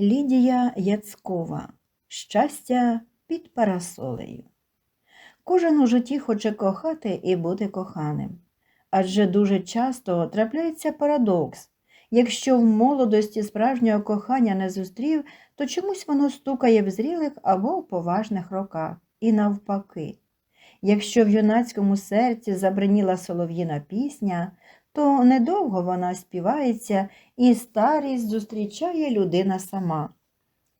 Лідія Яцкова Щастя під парасолею. Кожен у житті хоче кохати і бути коханим. Адже дуже часто трапляється парадокс. Якщо в молодості справжнього кохання не зустрів, то чомусь воно стукає в зрілих або в поважних роках. І навпаки. Якщо в юнацькому серці забриніла солов'їна пісня, то недовго вона співається і старість зустрічає людина сама.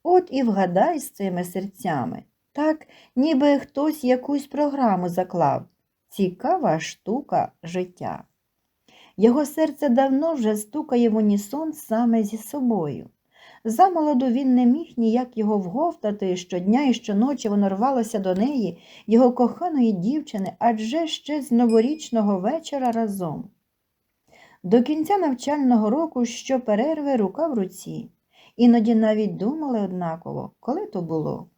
От і вгадай з цими серцями, так, ніби хтось якусь програму заклав. Цікава штука життя. Його серце давно вже стукає в унісон саме зі собою. Замолоду він не міг ніяк його вговтати, щодня і щоночі воно рвалося до неї, його коханої дівчини, адже ще з новорічного вечора разом. До кінця навчального року щоперерви рука в руці. Іноді навіть думали однаково, коли то було.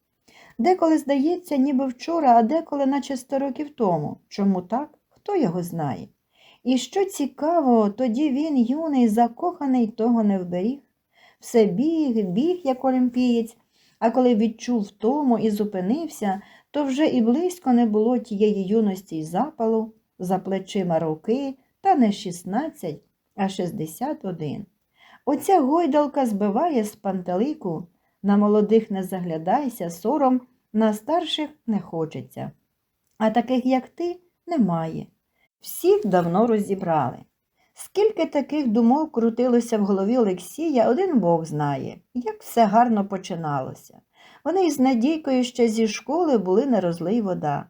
Деколи здається, ніби вчора, а деколи, наче сто років тому. Чому так? Хто його знає? І що цікаво, тоді він, юний, закоханий, того не вберіг. Все біг, біг, як олімпієць, а коли відчув тому і зупинився, то вже і близько не було тієї юності й запалу, за плечима роки, та не 16, а 61. Оця гойдалка збиває з пантелику, на молодих не заглядайся, сором, на старших не хочеться. А таких, як ти, немає. Всіх давно розібрали. Скільки таких думок крутилося в голові Олексія, один Бог знає, як все гарно починалося. Вони із Надійкою ще зі школи були не розлий вода.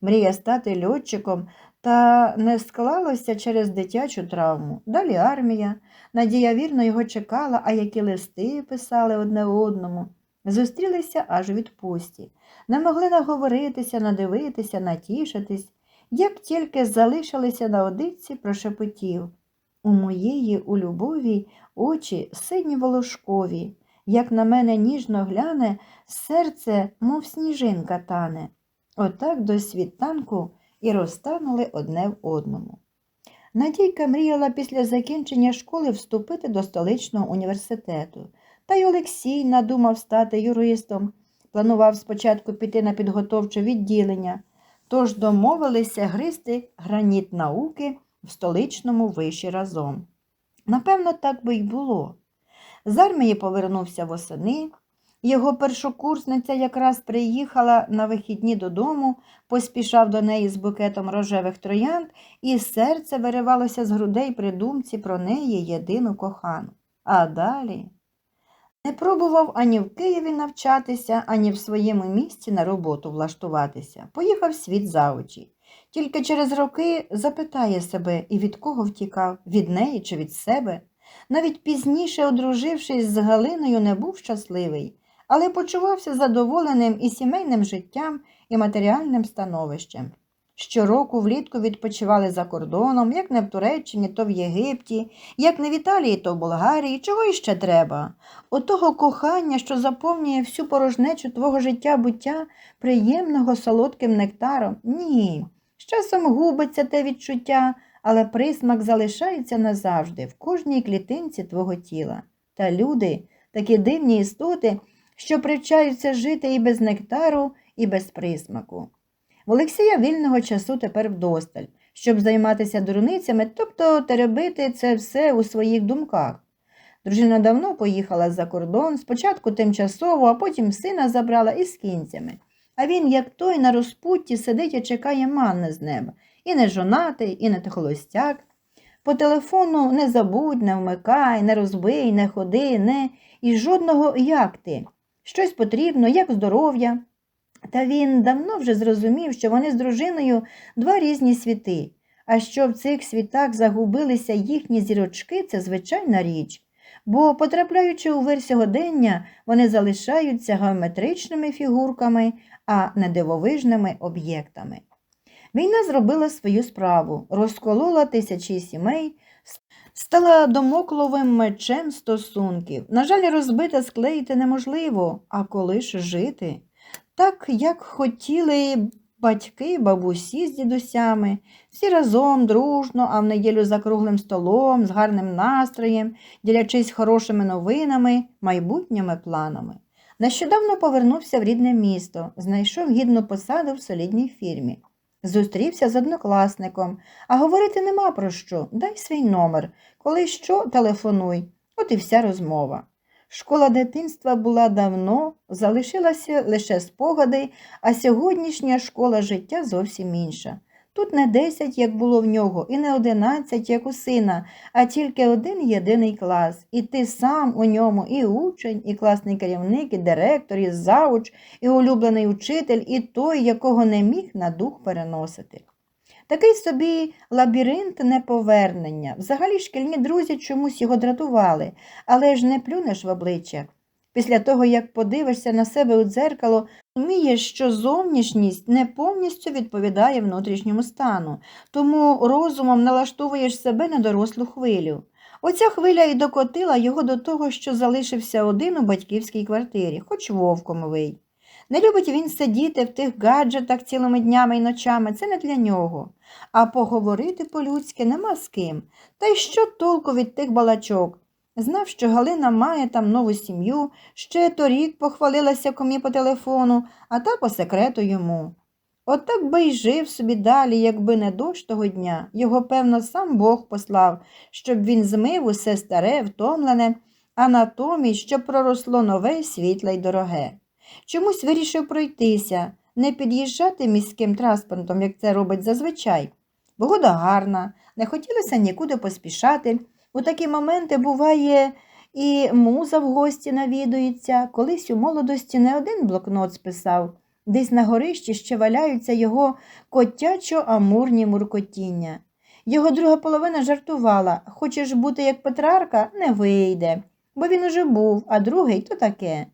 Мрія стати льотчиком та не склалося через дитячу травму. Далі армія. Надія вірно його чекала, а які листи писали одне одному. Зустрілися аж у відпустці. Не могли наговоритися, надивитися, натішитись. Як тільки залишилися наодинці, прошепотів. У моєї у любові очі сині волошкові, як на мене ніжно гляне, серце, мов сніжинка тане. Отак до світанку і розтанули одне в одному. Надійка мріяла після закінчення школи вступити до столичного університету. Та й Олексій надумав стати юристом, планував спочатку піти на підготовче відділення, тож домовилися гристи граніт науки в столичному виші разом. Напевно, так би й було. З армії повернувся восени. Його першокурсниця якраз приїхала на вихідні додому, поспішав до неї з букетом рожевих троянд, і серце виривалося з грудей при думці про неї єдину кохану. А далі не пробував ані в Києві навчатися, ані в своєму місці на роботу влаштуватися. Поїхав світ за очі. Тільки через роки запитає себе, і від кого втікав, від неї чи від себе. Навіть пізніше, одружившись з Галиною, не був щасливий, але почувався задоволеним і сімейним життям, і матеріальним становищем. Щороку влітку відпочивали за кордоном, як не в Туреччині, то в Єгипті, як не в Італії, то в Болгарії. Чого іще треба? Отого кохання, що заповнює всю порожнечу твого життя буття приємного солодким нектаром? Ні. З часом губиться те відчуття, але присмак залишається назавжди в кожній клітинці твого тіла. Та люди, такі дивні істоти, що привчаються жити і без нектару, і без присмаку. В Олексія вільного часу тепер вдосталь, щоб займатися дурницями, тобто теребити це все у своїх думках. Дружина давно поїхала за кордон, спочатку тимчасово, а потім сина забрала із кінцями. А він, як той, на розпутті сидить і чекає манни з неба. І не жонатий, і не холостяк. По телефону не забудь, не вмикай, не розбий, не ходи, не і жодного як ти. Щось потрібно, як здоров'я. Та він давно вже зрозумів, що вони з дружиною два різні світи, а що в цих світах загубилися їхні зірочки це звичайна річ, бо, потрапляючи у вир сьогодення, вони залишаються геометричними фігурками, а не дивовижними об'єктами. Війна зробила свою справу, розколола тисячі сімей, стала домокловим мечем стосунків. На жаль, розбите склеїти неможливо, а коли ж жити? Так, як хотіли батьки, бабусі з дідусями, всі разом, дружно, а в неділю за круглим столом, з гарним настроєм, ділячись хорошими новинами, майбутніми планами. Нещодавно повернувся в рідне місто, знайшов гідну посаду в солідній фірмі. Зустрівся з однокласником, а говорити нема про що. Дай свій номер. Коли що, телефонуй. От і вся розмова. Школа дитинства була давно, залишилася лише спогади, а сьогоднішня школа життя зовсім інша. Тут не десять, як було в нього, і не одинадцять, як у сина, а тільки один єдиний клас. І ти сам у ньому і учень, і класний керівник, і директор, і зауч, і улюблений учитель, і той, якого не міг на дух переносити. Такий собі лабіринт неповернення. Взагалі шкільні друзі чомусь його дратували, але ж не плюнеш в обличчя. Після того, як подивишся на себе у дзеркало, розумієш, що зовнішність не повністю відповідає внутрішньому стану, тому розумом налаштовуєш себе на дорослу хвилю. Оця хвиля і докотила його до того, що залишився один у батьківській квартирі, хоч вовком вий. Не любить він сидіти в тих гаджетах цілими днями і ночами, це не для нього. А поговорити по-людськи нема з ким. Та й що толку від тих балачок? Знав, що Галина має там нову сім'ю, ще торік похвалилася комі по телефону, а та по секрету йому. Отак би й жив собі далі, якби не дощ того дня. Його, певно, сам Бог послав, щоб він змив усе старе, втомлене, а натомість, щоб проросло нове, світле й дороге. Чомусь вирішив пройтися, не під'їжджати міським транспортом, як це робить зазвичай. Погода гарна, не хотілося нікуди поспішати. У такі моменти буває і муза в гості навідується. Колись у молодості не один блокнот списав. Десь на горищі ще валяються його котячо-амурні муркотіння. Його друга половина жартувала хочеш бути як Петрарка, не вийде, бо він уже був, а другий то таке.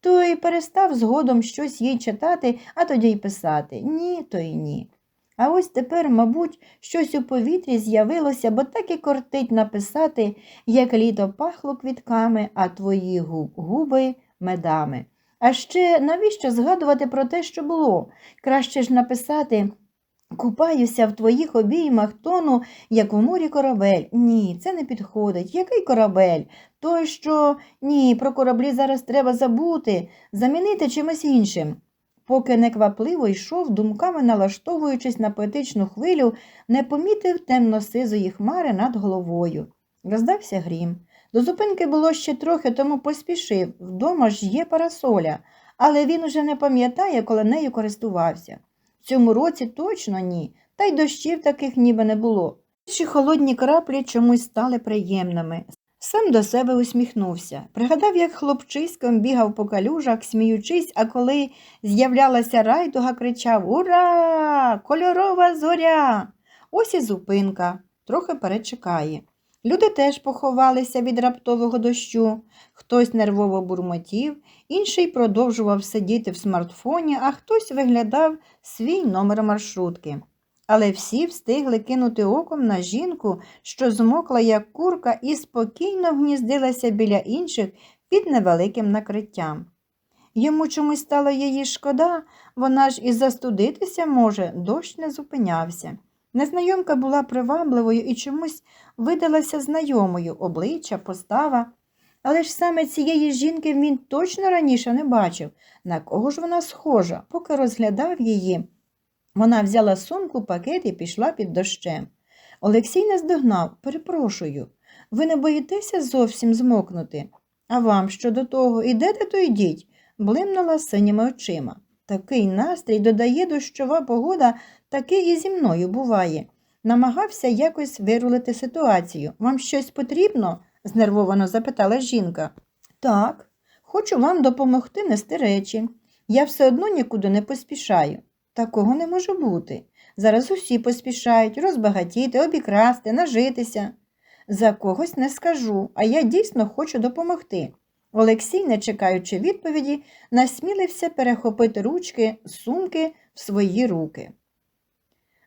Той перестав згодом щось їй читати, а тоді й писати. Ні, то й ні. А ось тепер, мабуть, щось у повітрі з'явилося, бо так і кортить написати, як літо пахло квітками, а твої губ, губи медами. А ще навіщо згадувати про те, що було? Краще ж написати Купаюся в твоїх обіймах тону, як у морі корабель. Ні, це не підходить. Який корабель? Той, що ні, про кораблі зараз треба забути, замінити чимось іншим. Поки неквапливо йшов, думками налаштовуючись на поетичну хвилю, не помітив темно-сизої хмари над головою. Роздався грім. До зупинки було ще трохи, тому поспішив. Вдома ж є парасоля, але він уже не пам'ятає, коли нею користувався. В цьому році точно ні, та й дощів таких ніби не було. Перші холодні краплі чомусь стали приємними. Сам до себе усміхнувся. Пригадав, як хлопчиськом бігав по калюжах, сміючись, а коли з'являлася райдуга, кричав Ура! Кольорова зоря! Ось і зупинка, трохи перечекає. Люди теж поховалися від раптового дощу. Хтось нервово бурмотів, інший продовжував сидіти в смартфоні, а хтось виглядав свій номер маршрутки. Але всі встигли кинути оком на жінку, що змокла, як курка, і спокійно гніздилася біля інших під невеликим накриттям. Йому чомусь стало її шкода, вона ж і застудитися може, дощ не зупинявся. Незнайомка була привабливою і чомусь видалася знайомою обличчя, постава. Але ж саме цієї жінки він точно раніше не бачив, на кого ж вона схожа, поки розглядав її. Вона взяла сумку, пакет і пішла під дощем. Олексій наздогнав перепрошую, ви не боїтеся зовсім змокнути? А вам що до того, ідете, то йдіть, блимнула синіми очима. Такий настрій додає дощова погода, таке і зі мною буває. Намагався якось вирулити ситуацію. Вам щось потрібно? знервовано запитала жінка. Так, хочу вам допомогти нести речі. Я все одно нікуди не поспішаю. Такого не може бути. Зараз усі поспішають розбагатіти, обікрасти, нажитися. За когось не скажу, а я дійсно хочу допомогти. Олексій, не чекаючи відповіді, насмілився перехопити ручки сумки в свої руки.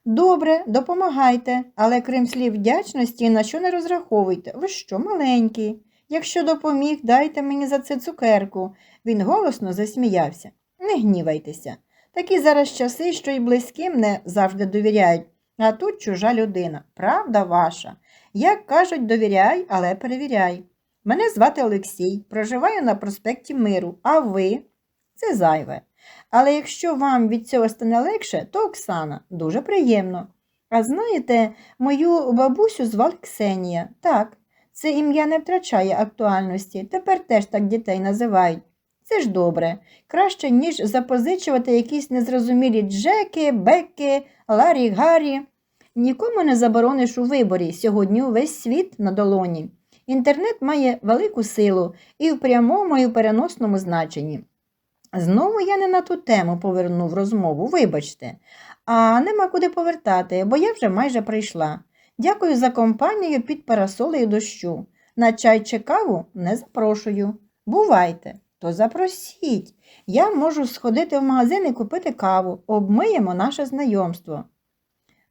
Добре, допомагайте, але крім слів вдячності, на що не розраховуйте. Ви що, маленький? Якщо допоміг, дайте мені за це цукерку. Він голосно засміявся. Не гнівайтеся. Такі зараз часи, що й близьким не завжди довіряють, а тут чужа людина. Правда ваша. Як кажуть, довіряй, але перевіряй. Мене звати Олексій, проживаю на проспекті Миру, а ви це зайве. Але якщо вам від цього стане легше, то Оксана дуже приємно. А знаєте, мою бабусю звали Ксенія. Так, це ім'я не втрачає актуальності. Тепер теж так дітей називають. Це ж добре. Краще, ніж запозичувати якісь незрозумілі Джеки, Беки, Ларі, Гаррі. Нікому не заборониш у виборі. Сьогодні увесь світ на долоні. Інтернет має велику силу і в прямому, і в переносному значенні. Знову я не на ту тему повернув розмову, вибачте, а нема куди повертати, бо я вже майже прийшла. Дякую за компанію під парасолею дощу. На чай чи каву не запрошую. Бувайте, то запросіть. Я можу сходити в магазин і купити каву, обмиємо наше знайомство.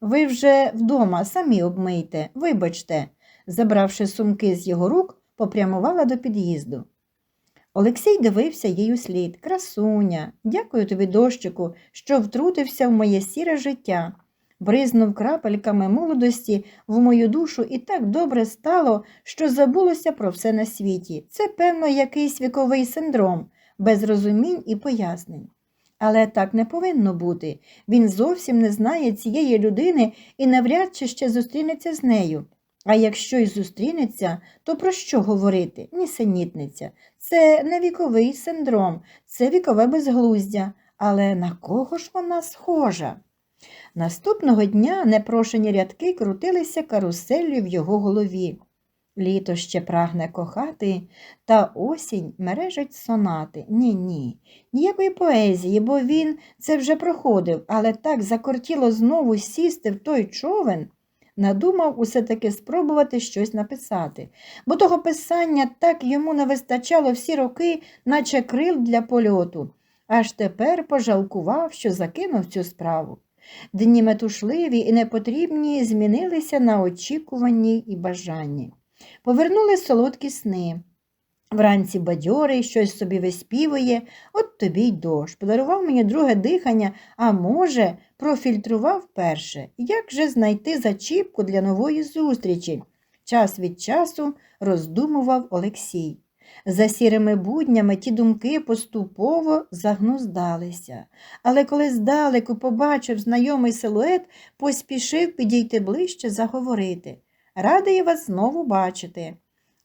Ви вже вдома самі обмийте, вибачте, забравши сумки з його рук, попрямувала до під'їзду. Олексій дивився їй у слід. Красуня, дякую тобі, дощику, що втрутився в моє сіре життя. Бризнув крапельками молодості в мою душу і так добре стало, що забулося про все на світі. Це, певно, якийсь віковий синдром, без розумінь і пояснень. Але так не повинно бути. Він зовсім не знає цієї людини і навряд чи ще зустрінеться з нею. А якщо й зустрінеться, то про що говорити? Нісенітниця. Це не віковий синдром, це вікове безглуздя. Але на кого ж вона схожа? Наступного дня непрошені рядки крутилися каруселлю в його голові. Літо ще прагне кохати, та осінь мережить сонати. Ні, ні, ніякої поезії, бо він це вже проходив, але так закортіло знову сісти в той човен. Надумав усе таки спробувати щось написати, бо того писання так йому не вистачало всі роки, наче крил для польоту, аж тепер пожалкував, що закинув цю справу. Дні метушливі і непотрібні змінилися на очікуванні і бажанні. Повернули солодкі сни. Вранці бадьорий, щось собі виспівує, от тобі й дощ. Подарував мені друге дихання, а може, профільтрував перше. Як же знайти зачіпку для нової зустрічі? Час від часу роздумував Олексій. За сірими буднями ті думки поступово загнуздалися, але коли здалеку побачив знайомий силует, поспішив підійти ближче заговорити. Радий вас знову бачити.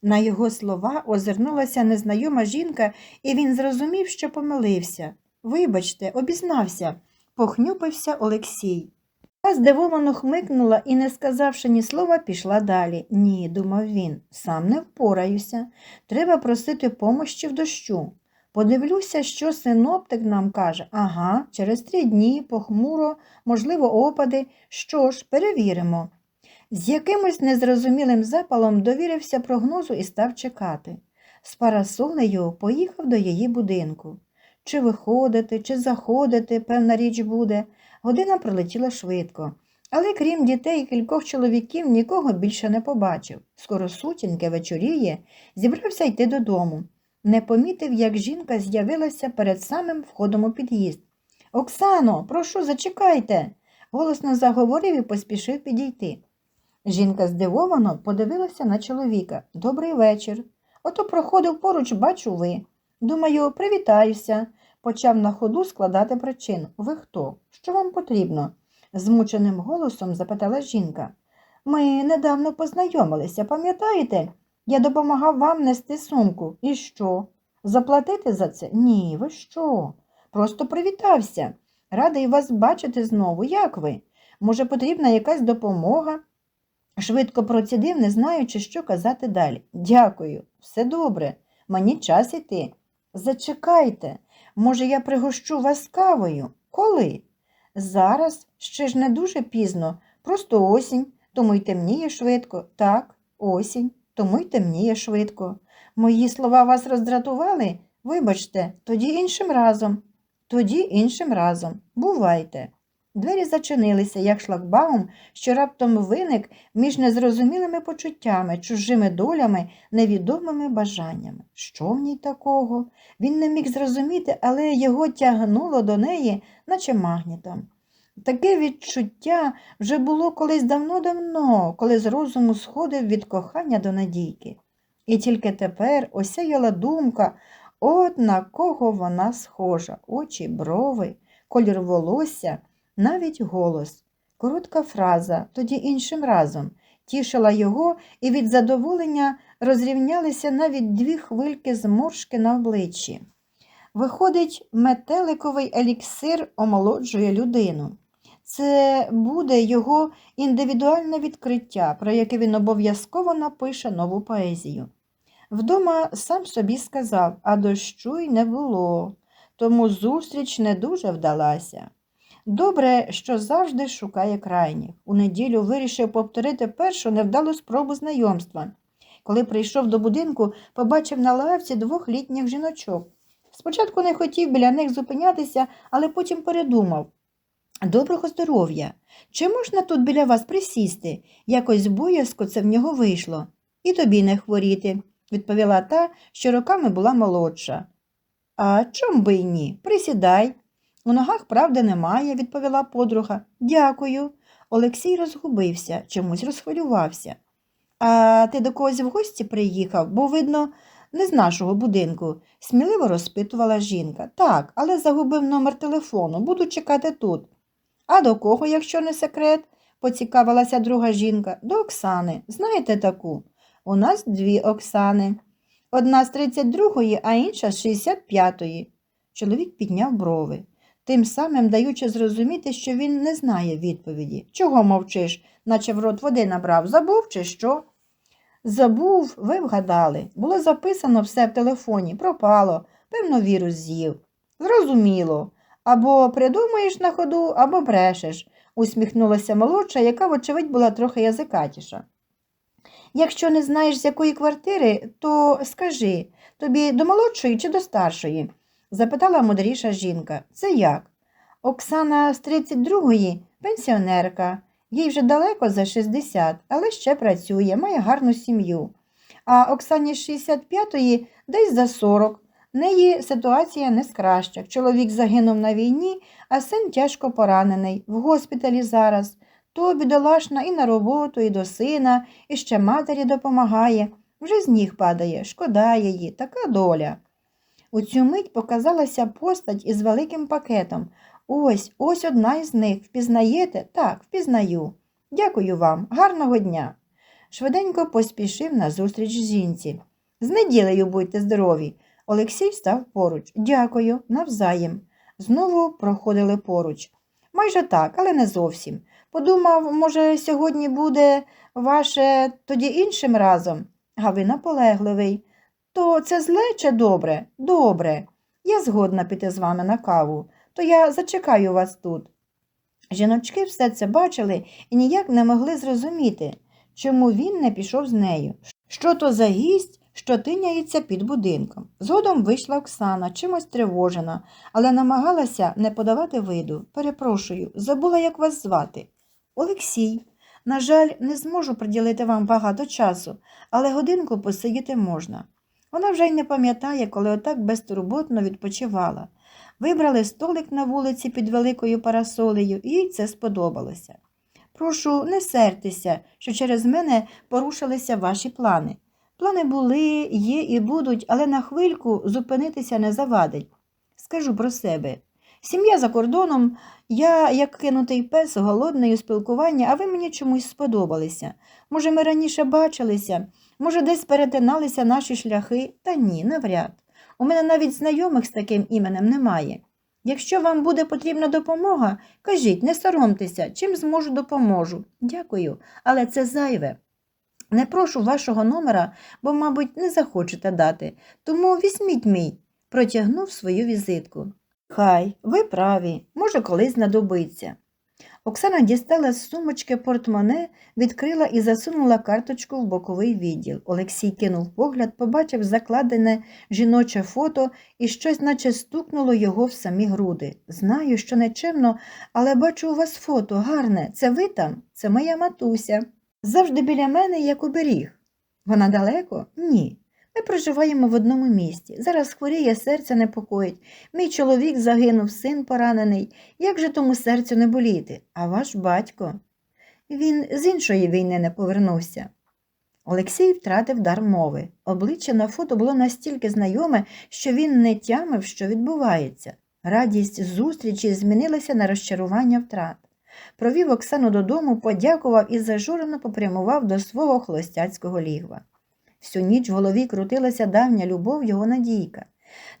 На його слова озирнулася незнайома жінка, і він зрозумів, що помилився. Вибачте, обізнався, похнюпився Олексій. Я здивовано хмикнула і, не сказавши ні слова, пішла далі. Ні, думав він, сам не впораюся. Треба просити помощі в дощу. Подивлюся, що синоптик нам каже. Ага, через три дні, похмуро, можливо, опади. Що ж, перевіримо. З якимось незрозумілим запалом довірився прогнозу і став чекати. З парасолею поїхав до її будинку. Чи виходити, чи заходити, певна річ буде. Година пролетіла швидко. Але крім дітей і кількох чоловіків, нікого більше не побачив. Скоро сутінки вечоріє, зібрався йти додому. Не помітив, як жінка з'явилася перед самим входом у під'їзд. Оксано, прошу, зачекайте. голосно заговорив і поспішив підійти. Жінка здивовано подивилася на чоловіка. Добрий вечір. Ото проходив поруч, бачу ви. Думаю, привітаюся, почав на ходу складати причину. Ви хто? Що вам потрібно? змученим голосом запитала жінка. Ми недавно познайомилися, пам'ятаєте? Я допомагав вам нести сумку. І що? Заплатити за це? Ні, ви що? Просто привітався. Радий вас бачити знову. Як ви? Може, потрібна якась допомога? Швидко процідив, не знаючи, що казати далі. Дякую, все добре, мені час іти. Зачекайте, може, я пригощу вас кавою? Коли? Зараз ще ж не дуже пізно, просто осінь, тому й темніє швидко. Так, осінь, тому й темніє швидко. Мої слова вас роздратували? Вибачте, тоді іншим разом. Тоді іншим разом. Бувайте. Двері зачинилися, як шлагбаум, що раптом виник між незрозумілими почуттями, чужими долями, невідомими бажаннями. Що в ній такого? Він не міг зрозуміти, але його тягнуло до неї, наче магнітом. Таке відчуття вже було колись давно-давно, коли з розуму сходив від кохання до надійки. І тільки тепер осяяла думка, от на кого вона схожа, очі, брови, колір волосся, навіть голос. Коротка фраза, тоді іншим разом, тішила його, і від задоволення розрівнялися навіть дві хвильки зморшки на обличчі. Виходить, метеликовий еліксир омолоджує людину. Це буде його індивідуальне відкриття, про яке він обов'язково напише нову поезію. Вдома сам собі сказав, а дощу й не було, тому зустріч не дуже вдалася. Добре, що завжди шукає крайніх. У неділю вирішив повторити першу невдалу спробу знайомства. Коли прийшов до будинку, побачив на лавці двох літніх жіночок. Спочатку не хотів біля них зупинятися, але потім передумав. Доброго здоров'я. Чи можна тут біля вас присісти? Якось боязко це в нього вийшло. І тобі не хворіти, відповіла та, що роками була молодша. А чом би й ні? Присідай. У ногах правди немає, відповіла подруга. Дякую. Олексій розгубився, чомусь розхвилювався. А ти до когось в гості приїхав, бо, видно, не з нашого будинку, сміливо розпитувала жінка. Так, але загубив номер телефону, буду чекати тут. А до кого, якщо не секрет? поцікавилася друга жінка. До Оксани. Знаєте таку? У нас дві Оксани. Одна з 32-ї, а інша з 65-ї. Чоловік підняв брови, тим самим даючи зрозуміти, що він не знає відповіді. Чого мовчиш, наче в рот води набрав? Забув чи що? Забув, ви вгадали. Було записано все в телефоні, пропало, певно, вірус з'їв. Зрозуміло. Або придумаєш на ходу, або брешеш, усміхнулася молодша, яка, вочевидь, була трохи язикатіша. Якщо не знаєш, з якої квартири, то скажи тобі до молодшої чи до старшої? Запитала мудріша жінка. Це як? Оксана з 32-ї пенсіонерка, їй вже далеко за 60, але ще працює, має гарну сім'ю. А Оксані з 65-ї десь за 40. В неї ситуація не з кращих. Чоловік загинув на війні, а син тяжко поранений, в госпіталі зараз. То бідолашна і на роботу, і до сина, і ще матері допомагає. Вже з ніг падає, шкода її, така доля. У цю мить показалася постать із великим пакетом. Ось, ось одна із них. Впізнаєте? Так, впізнаю. Дякую вам, гарного дня. Швиденько поспішив назустріч жінці. З неділею будьте здорові. Олексій став поруч. Дякую, навзаєм. Знову проходили поруч. Майже так, але не зовсім. Подумав, може, сьогодні буде ваше тоді іншим разом. А ви наполегливий. То це зле чи добре? Добре. Я згодна піти з вами на каву, то я зачекаю вас тут. Жіночки все це бачили і ніяк не могли зрозуміти, чому він не пішов з нею. Що то за гість, що тиняється під будинком. Згодом вийшла Оксана, чимось тривожена, але намагалася не подавати виду. Перепрошую, забула, як вас звати. Олексій. На жаль, не зможу приділити вам багато часу, але годинку посидіти можна. Вона вже й не пам'ятає, коли отак безтурботно відпочивала. Вибрали столик на вулиці під великою парасолею, і їй це сподобалося. Прошу, не сертеся, що через мене порушилися ваші плани. Плани були, є і будуть, але на хвильку зупинитися не завадить. Скажу про себе. Сім'я за кордоном, я, як кинутий пес, голодний у спілкуванні, а ви мені чомусь сподобалися. Може, ми раніше бачилися, може, десь перетиналися наші шляхи, та ні, навряд. У мене навіть знайомих з таким іменем немає. Якщо вам буде потрібна допомога, кажіть, не соромтеся, чим зможу допоможу. Дякую, але це зайве. Не прошу вашого номера, бо, мабуть, не захочете дати, тому візьміть мій, протягнув свою візитку. Хай, ви праві, може, колись знадобиться. Оксана дістала з сумочки портмоне, відкрила і засунула карточку в боковий відділ. Олексій кинув погляд, побачив закладене жіноче фото і щось наче стукнуло його в самі груди. Знаю, що нечемно, але бачу у вас фото гарне. Це ви там? Це моя матуся. Завжди біля мене, як оберіг. Вона далеко? Ні. Ми проживаємо в одному місті. Зараз хворіє, серце непокоїть. Мій чоловік загинув, син поранений. Як же тому серцю не боліти? А ваш батько? Він з іншої війни не повернувся. Олексій втратив дар мови. Обличчя на фото було настільки знайоме, що він не тямив, що відбувається. Радість зустрічі змінилася на розчарування втрат. Провів Оксану додому, подякував і зажурено попрямував до свого холостяцького лігва. Всю ніч в голові крутилася давня любов його надійка.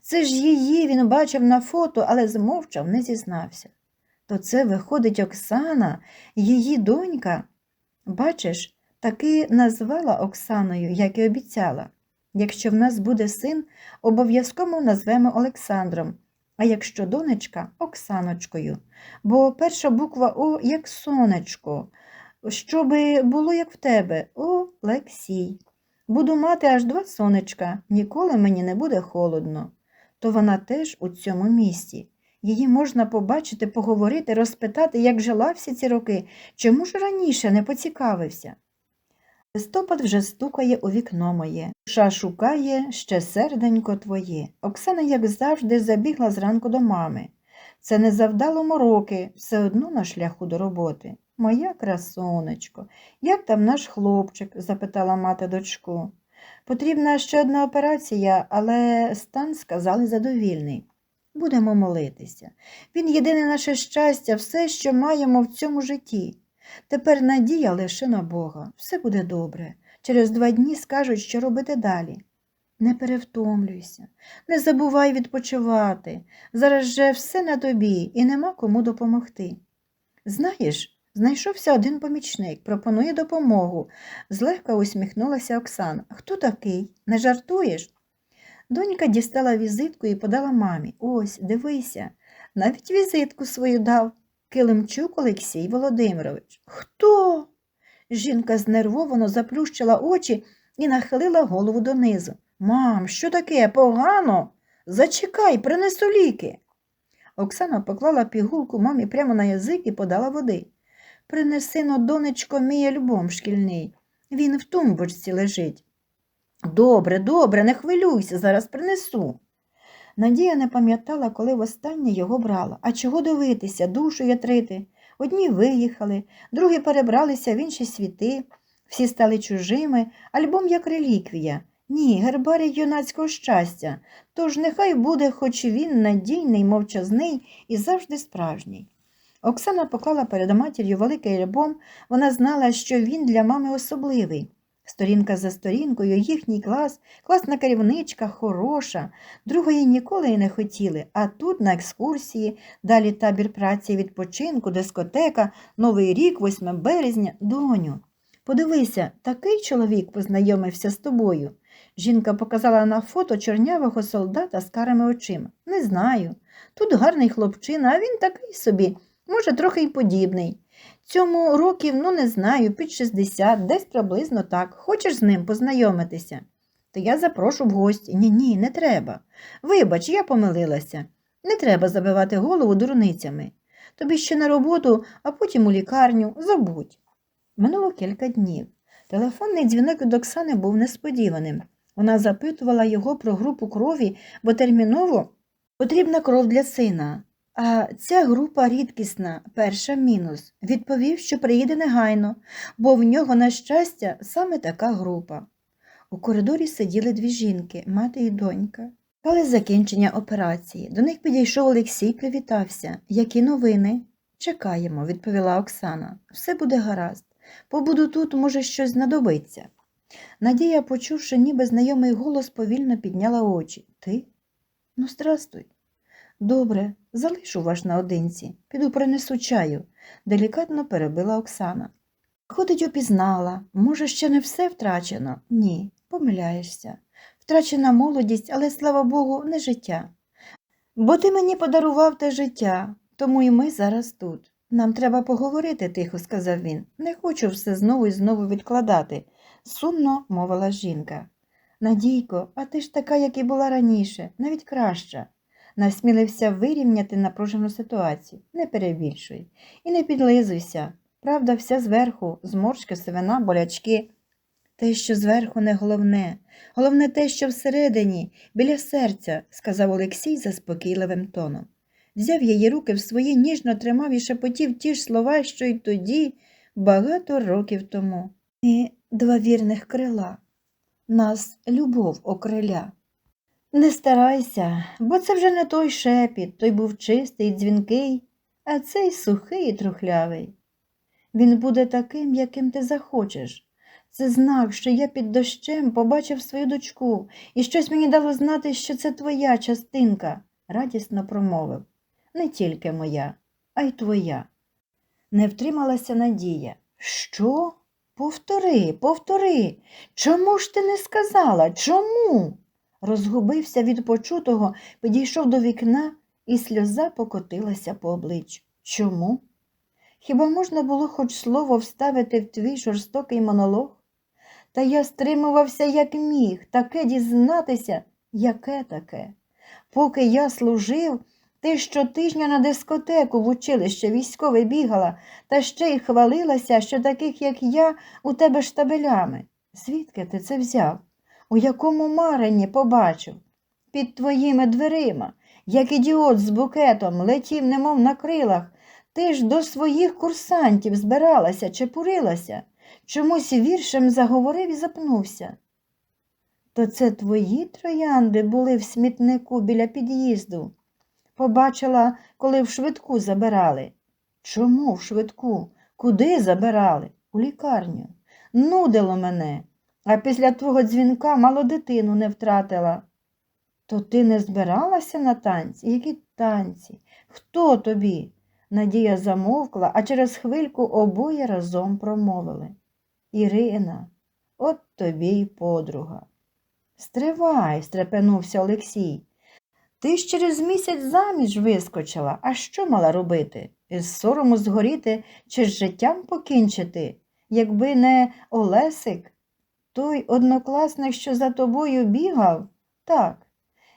Це ж її він бачив на фото, але змовчав, не зізнався. То це, виходить, Оксана, її донька. Бачиш, таки назвала Оксаною, як і обіцяла. Якщо в нас буде син, обов'язково назвемо Олександром, а якщо донечка Оксаночкою, бо перша буква О як сонечко, щоби було як в тебе Олексій. Буду мати аж два сонечка, ніколи мені не буде холодно. То вона теж у цьому місці. Її можна побачити, поговорити, розпитати, як жила всі ці роки, чому ж раніше не поцікавився. Листопад вже стукає у вікно моє. Душа шукає ще серденько твоє. Оксана, як завжди, забігла зранку до мами. Це не завдало мороки, все одно на шляху до роботи. Моя красунечко, як там наш хлопчик? запитала мати дочку. Потрібна ще одна операція, але стан сказали задовільний. Будемо молитися. Він єдине наше щастя, все, що маємо в цьому житті. Тепер надія лише на Бога. Все буде добре. Через два дні скажуть, що робити далі. Не перевтомлюйся, не забувай відпочивати. Зараз же все на тобі і нема кому допомогти. Знаєш, знайшовся один помічник, пропонує допомогу. Злегка усміхнулася Оксана. Хто такий? Не жартуєш? Донька дістала візитку і подала мамі. Ось, дивися, навіть візитку свою дав. Килимчук Олексій Володимирович. Хто? Жінка знервовано заплющила очі і нахилила голову донизу. Мам, що таке? Погано? Зачекай, принесу ліки. Оксана поклала пігулку мамі прямо на язик і подала води. Принеси но, донечко, мій альбом шкільний. Він в тумбочці лежить. Добре, добре, не хвилюйся, зараз принесу. Надія не пам'ятала, коли востаннє його брала. А чого дивитися, душу ятрити? Одні виїхали, другі перебралися в інші світи, всі стали чужими, альбом як реліквія. Ні, гербарій юнацького щастя, тож нехай буде, хоч він надійний, мовчазний і завжди справжній. Оксана поклала перед матір'ю великий альбом, вона знала, що він для мами особливий. Сторінка за сторінкою, їхній клас, класна керівничка, хороша, другої ніколи й не хотіли, а тут на екскурсії, далі табір праці відпочинку, дискотека, Новий рік, 8 березня, доню. Подивися, такий чоловік познайомився з тобою. Жінка показала на фото чорнявого солдата з карими очима. Не знаю. Тут гарний хлопчина, а він такий собі, може, трохи й подібний. Цьому років, ну не знаю, під 60, десь приблизно так. Хочеш з ним познайомитися? То я запрошу в гості. Ні, ні, не треба. Вибач, я помилилася. Не треба забивати голову дурницями. Тобі ще на роботу, а потім у лікарню. Забудь. Минуло кілька днів. Телефонний дзвінок від Оксани був несподіваним. Вона запитувала його про групу крові, бо терміново потрібна кров для сина. А ця група рідкісна, перша мінус, відповів, що приїде негайно, бо в нього, на щастя, саме така група. У коридорі сиділи дві жінки, мати і донька. Чекали закінчення операції. До них підійшов Олексій, привітався. Які новини? Чекаємо, відповіла Оксана. Все буде гаразд. Побуду тут, може, щось знадобиться. Надія, почувши ніби знайомий голос, повільно підняла очі. Ти? Ну, здрастуй. Добре, залишу вас наодинці, піду принесу чаю, делікатно перебила Оксана. Ходить, опізнала. Може, ще не все втрачено? Ні, помиляєшся. Втрачена молодість, але, слава Богу, не життя. Бо ти мені подарував те життя, тому і ми зараз тут. Нам треба поговорити, тихо сказав він. Не хочу все знову і знову відкладати, сумно мовила жінка. Надійко, а ти ж така, як і була раніше, навіть краща. Насмілився вирівняти напружену ситуацію. Не перебільшуй і не підлизуйся. Правда, вся зверху, зморшки, сивина, болячки. Те, що зверху, не головне. Головне те, що всередині, біля серця, сказав Олексій заспокійливим тоном. Взяв її руки в свої, ніжно тримав і шепотів ті ж слова, що й тоді, багато років тому. І два вірних крила. Нас любов окриля. Не старайся, бо це вже не той шепіт, той був чистий, дзвінкий, а цей сухий і трухлявий. Він буде таким, яким ти захочеш. Це знак, що я під дощем побачив свою дочку, і щось мені дало знати, що це твоя частинка, радісно промовив. Не тільки моя, а й твоя. Не втрималася Надія. Що? Повтори, повтори. Чому ж ти не сказала? Чому? Розгубився від почутого, підійшов до вікна, і сльоза покотилася по обличчю. Чому? Хіба можна було хоч слово вставити в твій жорстокий монолог? Та я стримувався, як міг, таке дізнатися, яке таке. Поки я служив, ти щотижня на дискотеку в училище військове бігала, та ще й хвалилася, що таких, як я, у тебе штабелями. Звідки ти це взяв? У якому маренні побачив? Під твоїми дверима, як ідіот з букетом, летів, немов на крилах. Ти ж до своїх курсантів збиралася, чепурилася, чомусь віршем заговорив і запнувся. То це твої троянди були в смітнику біля під'їзду. Побачила, коли в швидку забирали. Чому в швидку? Куди забирали? У лікарню. Нудило мене, а після твого дзвінка мало дитину не втратила. То ти не збиралася на танці? Які танці? Хто тобі? Надія замовкла, а через хвильку обоє разом промовили. Ірина, от тобі й подруга. Стривай, стрепенувся Олексій. Ти ж через місяць заміж вискочила, а що мала робити? Із сорому згоріти чи з життям покінчити? Якби не Олесик, той однокласник, що за тобою бігав? Так,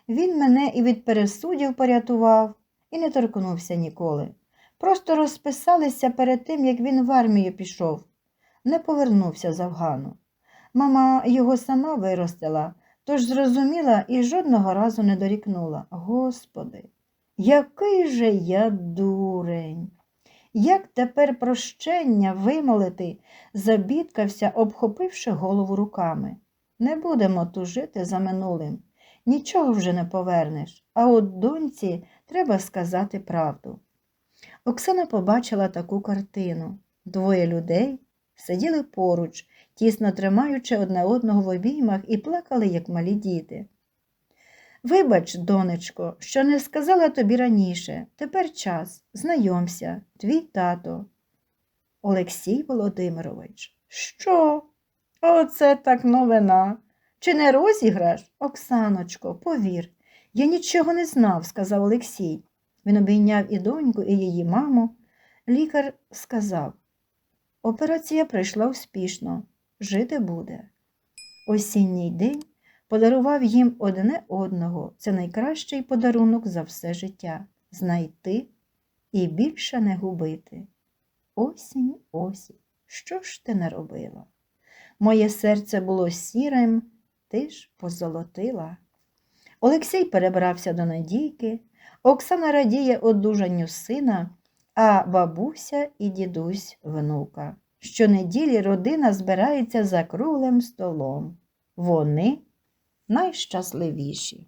він мене і від пересудів порятував, і не торкнувся ніколи. Просто розписалися перед тим, як він в армію пішов. Не повернувся з Афгану. Мама його сама виростила, тож зрозуміла і жодного разу не дорікнула. Господи, який же я дурень! Як тепер прощення вимолити, забідкався, обхопивши голову руками. Не будемо тужити за минулим, нічого вже не повернеш, а от доньці треба сказати правду. Оксана побачила таку картину. Двоє людей сиділи поруч, тісно тримаючи одне одного в обіймах і плакали, як малі діти. Вибач, донечко, що не сказала тобі раніше. Тепер час, знайомся, твій тато. Олексій Володимирович. Що? Оце так новина. Чи не розіграш? Оксаночко, повір, я нічого не знав, сказав Олексій. Він обійняв і доньку, і її маму. Лікар сказав, операція пройшла успішно, жити буде. Осінній день подарував їм одне одного. Це найкращий подарунок за все життя знайти і більше не губити. Осінь, осінь, що ж ти не робила? Моє серце було сірим, ти ж позолотила. Олексій перебрався до Надійки, Оксана радіє одужанню сина, а бабуся і дідусь внука. Щонеділі родина збирається за круглим столом. Вони найщасливіші.